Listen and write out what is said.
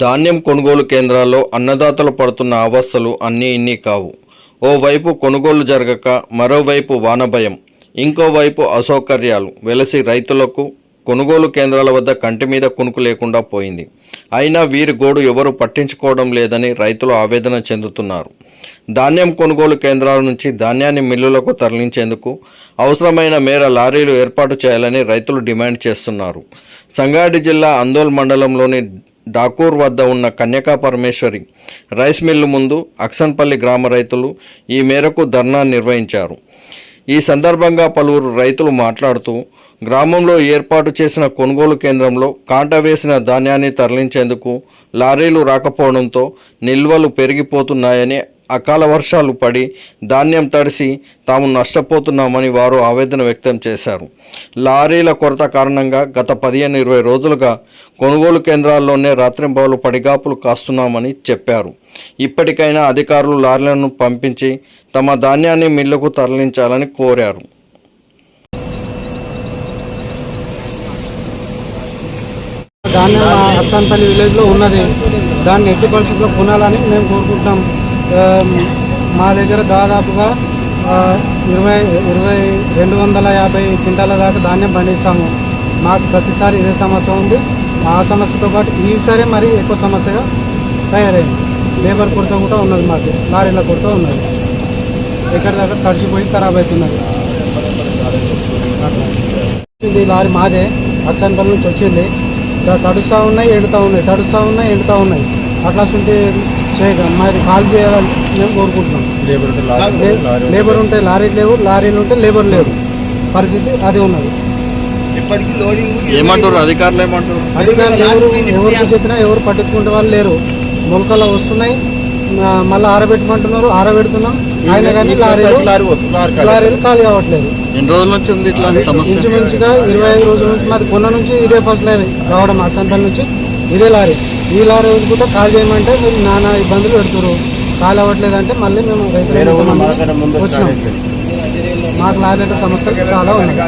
ధాన్యం కొనుగోలు కేంద్రాల్లో అన్నదాతలు పడుతున్న అవస్థలు అన్నీ ఇన్ని కావు. ఓవైపు కొనుగోలు జరగక మరోవైపు వానభయం. ఇంకోవైపు అసౌకర్యాలు. వెలసి రైతులకు కొనుగోలు కేంద్రాల వద్ద కంటి మీద కునుకు లేకుండా పోయింది. అయినా వీరి గోడు ఎవరు పట్టించుకోవడం లేదని రైతులు ఆవేదన చెందుతున్నారు. ధాన్యం కొనుగోలు కేంద్రాల నుంచి ధాన్యాన్ని మిల్లులకు తరలించేందుకు అవసరమైన మేర లారీలు ఏర్పాటు చేయాలని రైతులు డిమాండ్ చేస్తున్నారు. సంగారెడ్డి జిల్లా అందోల్ మండలంలోని డాకూర్ వద్ద ఉన్న కన్యకా పరమేశ్వరి రైస్ మిల్లు ముందు అక్సన్పల్లి గ్రామ రైతులు ఈ మేరకు ధర్నా నిర్వహించారు. ఈ సందర్భంగా పలువురు రైతులు మాట్లాడుతూ గ్రామంలో ఏర్పాటు చేసిన కొనుగోలు కేంద్రంలో కాంట వేసిన ధాన్యాన్ని తరలించేందుకు లారీలు రాకపోవడంతో నిల్వలు పెరిగిపోతున్నాయని అకాల వర్షాలు పడి ధాన్యం తడిసి తాము నష్టపోతున్నామని వారు ఆవేదన వ్యక్తం చేశారు. లారీల కొరత కారణంగా గత పదిహేను ఇరవై రోజులుగా కొనుగోలు కేంద్రాల్లోనే రాత్రింబావులు పడిగాపులు కాస్తున్నామని చెప్పారు. ఇప్పటికైనా అధికారులు లారీలను పంపించి తమ ధాన్యాన్ని మిల్లుకు తరలించాలని కోరారు. ధాన్యం మా విలేజ్లో ఉన్నది. దాన్ని ఎట్టి పరిస్థితుల్లో కొనాలని మేము కోరుకుంటున్నాం. Um, మా దగ్గర దాదాపుగా ఇరవై ఇరవై రెండు వందల యాభై క్వింటాల దాకా ధాన్యం పండిస్తాము. మాకు ప్రతిసారి ఇదే సమస్య ఉంది. ఆ సమస్యతో పాటు ఈసారి మరి ఎక్కువ సమస్యగా తయారైంది. లేబర్ కొరత కూడా ఉన్నది మాకు. లారీల కొరత ఉన్నది. ఎక్కడి దగ్గర తడిచిపోయి ఖరాబ్ అవుతున్నది. అట్లా. ఇది లారీ మాదే. అక్సన్పల్లి నుంచి వచ్చింది. తడుస్తూ ఉన్నాయి ఎండుతూ ఉన్నాయి తడుస్తూ ఉన్నాయి ఎండుతూ ఉన్నాయి. అట్లా మరి కాల్ చేయాలని మేము కోరుకుంటున్నాం. లేబర్ ఉంటే లారీ లేవు లారీలు ఉంటే లేబర్ లేవు. పరిస్థితి అది ఉన్నది. ఇప్పటికీ లోడింగ్ ఏమంటారు? అధికారులు ఏమంటారు? అధికారులు ఎవరు ఎవరికి చెప్పినా ఎవరు పట్టించుకుంటే వాళ్ళు లేరు. మొలకలు వస్తున్నాయి. మళ్ళీ ఆరబెట్టమంటున్నారు ఆరబెడుతున్నాం. ఆయన కానీ లారీలు లారీలు ఖాళీ కావట్లేదు. ఎన్ని రోజుల నుంచి ఉంది ఇట్లా సమస్య? ఇంచుమించుగా ఇరవై ఐదు రోజుల నుంచి మాది కొన్న నుంచి ఇదే ఫస్ట్ లైన్ రావడం అసంపల్లి నుంచి ఇదే లారీ. ఈ లారీ వదులుకుంటే కాల్ చేయమంటే మీరు నానా ఇబ్బందులు పెడుతున్నారు కాల్ అవ్వట్లేదంటే మళ్ళీ మేము రైతులు వచ్చినాం. మాకు లారీల సమస్యలు చాలా ఉన్నాయి.